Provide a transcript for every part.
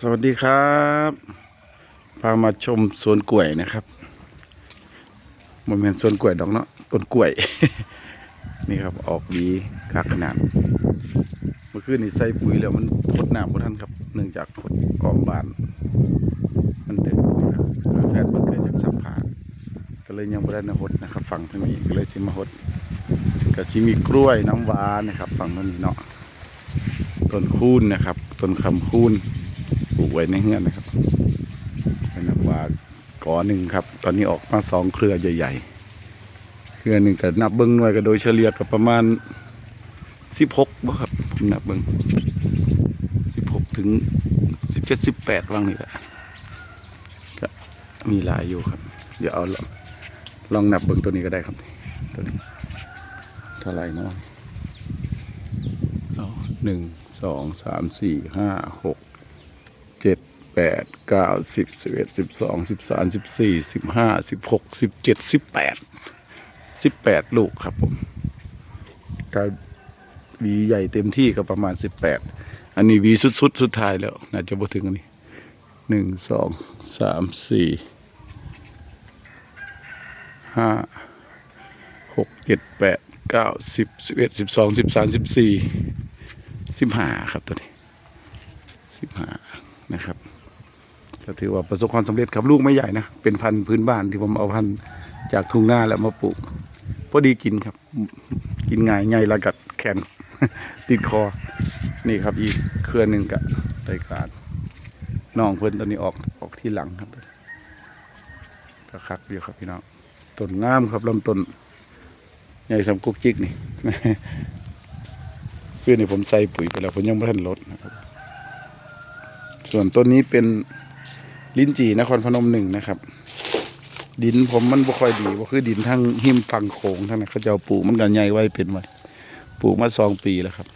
สวัสดีครับ พามาชมสวนกล้วยนะครับโมเมนสวนกล้วยดอกเนาะต้นกล้วย นี่ครับออกดีคักขนาด เมื่อคืนนี่ใส่ปุ๋ยแล้วมันพดน้ำพท่านครับ เนื่องจากพดกองบาน มันเด็กแฟนมันเกิดจากสัมผัสก็เลยยังไม่ได้นะฮดนะครับฝั่งทางนี้ก็เลยสิมาฮดก็สิมีกล้วยน้ำว้านะครับ ฝั่งทางนี้เนาะต้นคูนนะครับต้นคำคูน ปลูกไว้ในเฮือนนะครับเป็นน้ำว่ากอหนึ่งครับ ตอนนี้ออกมาสองเครือใหญ่ ๆ เครือหนึ่งก็นับเบิ้งหน่วยก็โดยเฉลี่ยก็ประมาณสิบหกบ่ครับผมนับเบิ้งสิบหกถึงสิบเจ็ดสิบแปดว่างนี่แหละก็มีหลายอยู่ครับ เดี๋ยวเอาลองลองนับเบิ้งตัวนี้ก็ได้ครับตัวนี้เท่าไหร่เนาะหนึ่งสองสามสี่ห้าหก แปดเก้าสิบสิบเอ็ดสิบสองสิบสามสิบสี่สิบห้าสิบหกสิบเจ็ดสิบแปดสิบแปดลูกครับผมก็หวีใหญ่เต็มที่ก็ประมาณสิบแปดอันนี้วีสุดๆสุดท้ายแล้วน่าจะบ่ถึงอันนี้หนึ่งสองสามสี่ห้าหกเจ็ดแปดเก้าสิบสิบเอ็ดสิบสองสิบสามสิบสี่สิบห้าครับตัวนี้สิบห้านะครับ ก็ถือว่าประสบความสำเร็จครับลูกไม่ใหญ่นะเป็นพันธุ์พื้นบ้านที่ผมเอาพันธุ์จากทุ่งนาแล้วมาปลูกพอดีกินครับ กินง่ายง่ายระกัดแขนติดคอ นี่ครับอีกเครือหนึ่งกับรายการน้องเพิ่นตอนนี้ออกออกที่หลังครับก็คักอยู่ครับพี่น้องต้นงามครับลำต้นใหญ่สำกุกจิกนี่เพื่อนนี่ผมใส่ปุ๋ยไปแล้วผมยังไม่ทันลดนะครับ ส่วนต้นนี้เป็น ลิ้นจีนครพนมหนึ่งนะครับ ดินผมมันบ่ค่อยดีก็คือดินทั้งหิมฝั่งโขงทั้งนั้นเขาจะเอาปลูกมันกันใหญ่ไว้เป็นไว้ปลูกมาสองปีแล้วครับ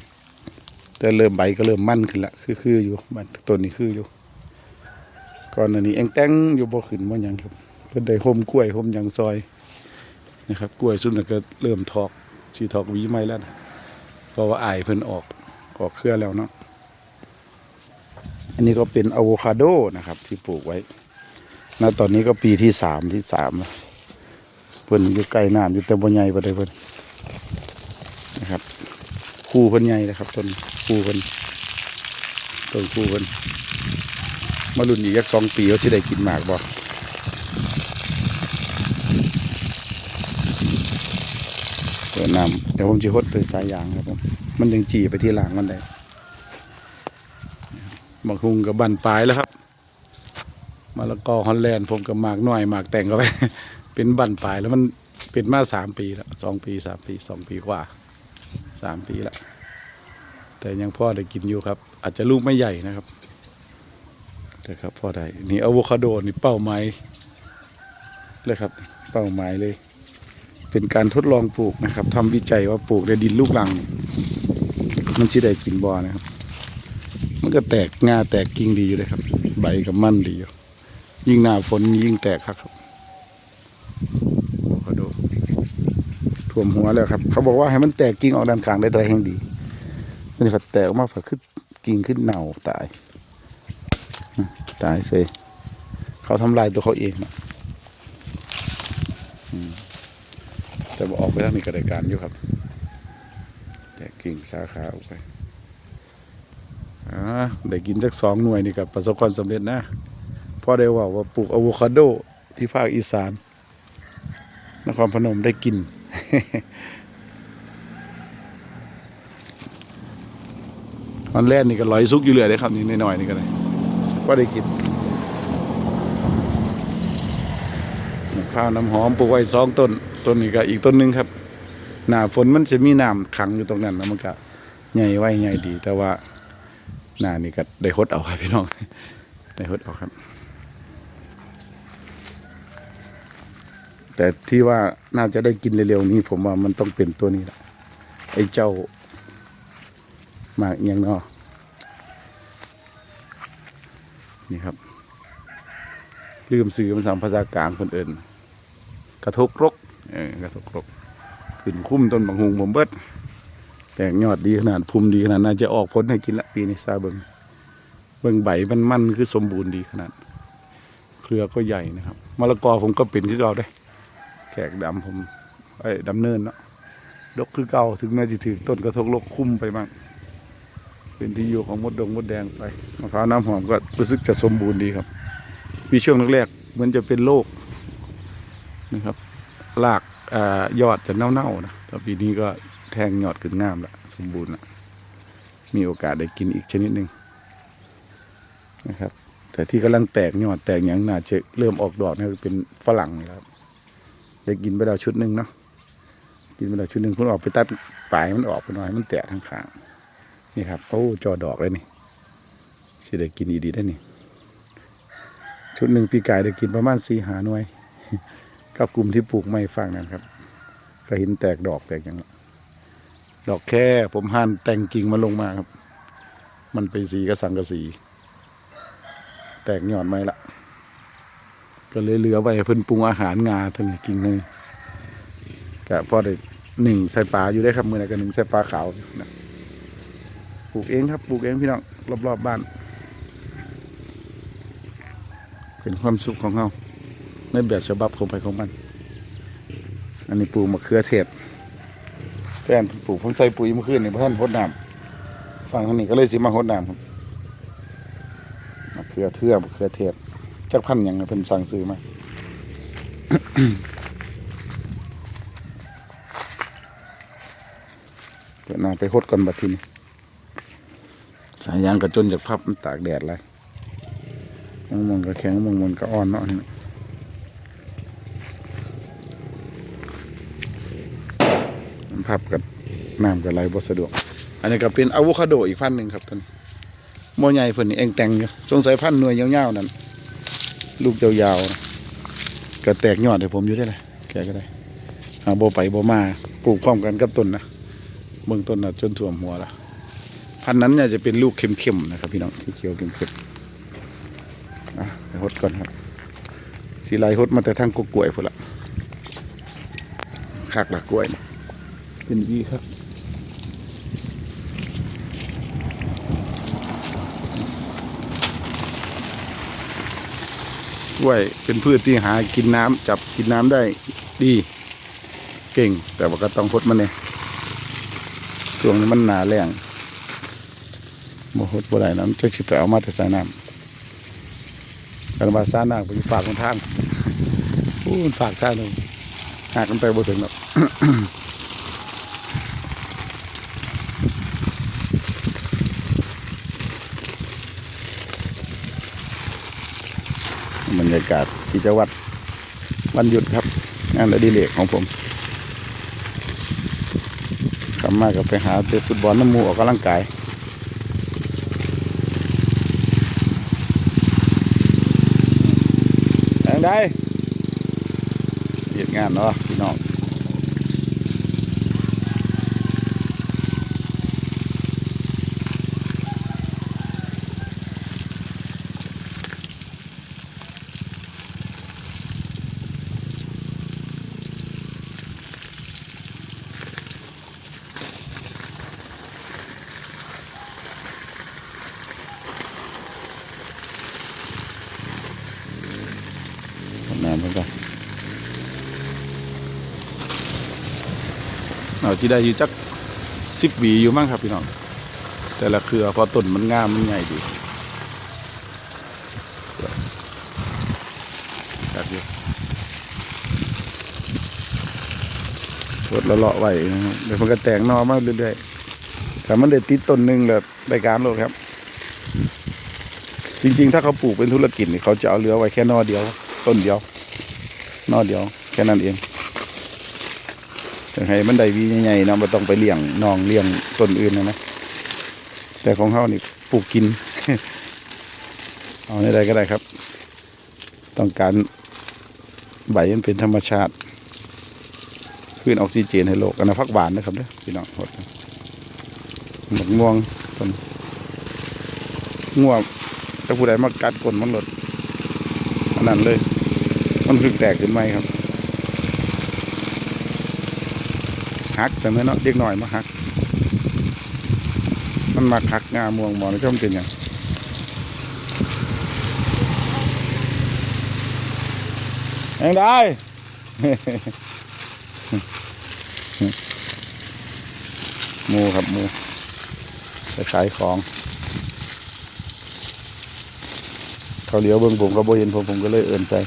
แต่เริ่มใบก็เริ่มมั่นขึ้นละคือคืออยู่มันต้นนี้คืออยู่ก่อนอันนี้เองแตงอยู่บ่ขึ้นบ่ยังครับ เพิ่นได้ห่มกล้วยห่มยังซอยนะครับกล้วยซุ่มนั้นก็เริ่มทอกสีทอกวีใหม่แล้วนะเพราะว่าอายเพิ่นออกออกเครือแล้วเนาะ อันนี้ก็เป็นอะโวคาโดนะครับ ที่ปลูกไว้ณตอนนี้ก็ปีที่สามที่สามแล้วเพิ่นอยู่ใกล้น้ำอยู่แต่บ่ใหญ่ปานใดเพิ่นนะครับ คู่เพิ่นใหญ่นะครับต้นคู่เพิ่นต้นคู่เพิ่นมารุ่นอีกยักสองปีเขาจะได้กินหมากบ่เปิดน้ำเดี๋ยวผมจะหดด้วยสายยางครับผมมันยังจีไปที่หลังมันได้ บางคุงกับบันปลายแล้วครับมะละกอฮอลแลนด์ผมกับหมากหน่อยหมากแต่งเข้าไป เป็นบันปลายแล้วมันเป็นมาสามปีแล้วสองปีสามปีสองปีกว่าสามปีแล้วแต่ยังพ่อได้กินอยู่ครับ อาจจะลูกไม่ใหญ่นะครับแต่ครับพ่อได้นี่อะโวคาโดนี่เป้าหมายเลยครับ เป้าหมายเลย เป็นการทดลองปลูกนะครับทำวิจัยว่าปลูกในดินลูกรัง มันสิได้กินบอนะครับ มันก็แตกงาแตกกิ่งดีอยู่เลยครับ ใบกับมันดีอยู่ยิ่งหน้าฝนยิ่งแตกครับครับอะโวคาโดท่วมหัวแล้วครับ เขาบอกว่าให้มันแตกกิ่งออกด้านข้างได้แต่แห่งดีมันจะแตกออกมาผักขึ้นกิ่งขึ้นเน่าตายตายเสยเขาทำลายตัวเขาเองนะแต่บอกออกไปทางนี้ก็ไดการอยู่ครับ แตกกิ่งสาขาออกไป อ่าได้กินสักสองหน่วยนี่กับประสบความสำเร็จนะพ่อได้ว่าว่าปลูกอะโวคาโดที่ภาคอีสานนครพนมได้กินฮอนแลนด์นี่ก็ลอยซุกอยู่เรือยเลยครับนี่หน่อยๆนี่ก็ได้ก็ได้กินข้าวน้ำหอมปลูกไว้สองต้นต้นนี้ก็อีกต้นหนึ่งครับ หน้าฝนมันจะมีน้ำขังอยู่ตรงนั้นแล้วมันก็ใหญ่ไว้ใหญ่ดีแต่ว่า หน้านี่ก็ได้ฮดเอาครับพี่น้อง ได้ฮดเอาครับ แต่ที่ว่าน่าจะได้กินเร็วๆนี้ ผมว่ามันต้องเป็นตัวนี้แหละไอ้เจ้าหมากยังนาะนี่ครับ ลืมซื้อมันสามภาษากลางคนอื่น กระทกรกเออกระทกรกขึ้นคุ้มต้นบางฮุงผมเบิด แตกยอดดีขนาดภูมิดีขนาดน่าจะออกผลให้กินละปีนี้ซาเบิงเบิงใบมันมันคือสมบูรณ์ดีขนาด เครือก็ใหญ่นะครับมะละกอผมก็เป็นคือเก่าได้ แขกดำผมไอ้ยดำเนินเนาะดกคือเก่าถึงแม้จะถือต้นกระทกลกคุ้มไปบ้างเป็นที่อยู่ของมดดงมดแดงไปมะพร้าวน้ำหอมก็รู้สึกจะสมบูรณ์ดีครับ มีช่วงแรกๆเหมือนจะเป็นโรคนะครับรากอยอดจะเน่าๆนะแต่ปีนี้ก็ แทงยอดขึ้นงามล้วสมบูรณ์ล้วมีโอกาสได้กินอีกชนิดหนึ่งนะครับ แต่ที่กำลังแตกยอดแตกอย่างน่าจะเริ่มออกดอกนี่เป็นฝรั่งนี่ครับ ได้กินไปแล้วชุดหนึ่งเนาะกินไปแล้วชุดหนึ่งผมออกไปตัดปลายมันออกไปหน่อยมันแตกทั้งขางนี่ครับโอ้จอดอกเลยนี่สิได้กินอีดีได้นี่ชุดหนึ่งปีกายได้กินประมาณสี่หาหน่วยกับกลุ่มที่ปลูกไม้ฟังนั่นครับ ก็เห็นแตกดอกแตกอย่างละ ดอกแค่ผมหั่นแต่งกิ่งมาลงมาครับ มันไปสีกระสังกระสี แตกหยอดไม้ละ ก็เลยเหลือไว้ให้เพิ่นปรุงอาหารงาเท่านี้กินเลยก็พอได้หนึ่งใส่ปลาอยู่ได้ครับมือไหนก็หนึ่งใส่ปลาขาวนะปลูกเองครับปลูกเองพี่น้องรอบๆบบ้าน เป็นความสุขของเราในแบบฉบับของไปของมัน อันนี้ปลูกมะเขือเทศ แฟนปลูกเพิ่งใส่ปุ๋ยเมื่อคืนนี่เพื่อนพดน้ำฝั่งทางนี้ก็เลยสิมาพดน้ำครับมะเขือเทือมะเขือเทศจักพันธุ์หยังเป็นสั่งซื้อมาเปิดหน้าไปหดก่อนบัดทีนี้สายยางกระจนจากพับมันตากแดดเลยมองมองก็แข็งมองมองก็อ่อนเนาะ นี่มันพับกับน้ำกับไหลบ่สะดวก อันนี้ก็เป็นอะโวคาโดอีกพันหนึ่งครับท่านโมใหญ่เพิ่นนี่เองแต่งอยู่สงสัยพันหน่วยยาวๆนั่นลูกยาวๆก็แตกยอดให้ผมอยู่ได้เลยแกก็ได้หาโบไปบ่มาปลูกพร้อมกันกับต้นนะเบื้องต้นนะจนท่วมหัวละพันนั้นเนี่ยจะเป็นลูกเข้มๆนะครับ พี่น้องเขียวเข้มๆอะไปหดก่อนครับสีลายหดมาแต่ทางกกล้วยพุ่นละคักละกล้วยนี่ เป็นวีครับกล้วยเป็นพืชที่หากินน้ำจับกินน้ำได้ดี เก่ง แต่ว่าก็ต้องพดมันเนี่ยช่วงนี้มันหนาแรงบ่หดบ่ได้น้ำจะสิบไปเอามาแต่ใส่น้ำกันมาซ่าหนักไปฝากคนทางอู้ฝากทางหนึ่งหากมันไปบ่ถึงหรอก รรยากาศกิจวัตรวันหยุดครับ งานอดิเรกของผมกลับมากับไปหาเตะฟุตบอลน้ำมูออกกำลังกายยังไดเหตุงานเนาะพี่น้อง ที่ได้อยู่จักสิบหวีอยู่มั้งครับพี่น้อง แต่ละเครือพอต้นมันงามมันใหญ่ดีครับอยู่ชดละเลาะไว้นะครับเดี๋ยวมันก็แตกนอมาเรื่อยๆแต่มันเด็ดติดต้นหนึ่งแบบรายการโลดครับ จริง ๆ ถ้าเขาปลูกเป็นธุรกิจนี่เขาจะเอาเหลือไว้แค่นอเดียว ต้นเดียวนอเดียว แค่นั้นเอง แต่ให้มันได้วีใหญ่ๆเนาะไม่ต้องไปเลี้ยงนองเลี้ยงต้นอื่นนะนะแต่ของเขานี่ปลูกกิน เอาในใดก็ได้ครับ ต้องการใบมันเป็นธรรมชาติคืนออกซิเจนให้โลกอันนั้นพักหวานนะครับเด้อพี่น้องหดหมกม่วงต้นง่วงถ้าผู้ใดมากัดก้นมันหลดอันนั้นเลย มันคือแตกขึ้นไหมครับ หักเสมอเนาะเด็กหน่อยมาหัก มันมาหักงาม่วงมอในช่อมเป็นอย่างยังได้มูครับมูจะขายของ เขาเลี้ยวเบิ้งผมก็บ่เห็นผมผมก็เลยเอินใส่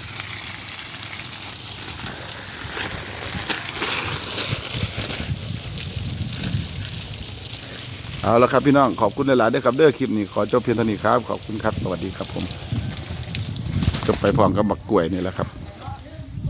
เอาละครับพี่น้องขอบคุณหลายๆด้วยครับเด้อคลิปนี้ขอจบเพียงเท่านี้ครับ ขอบคุณครับ สวัสดีครับผมจบไปพร้อมกับบักกล้วยนี่แหละครับ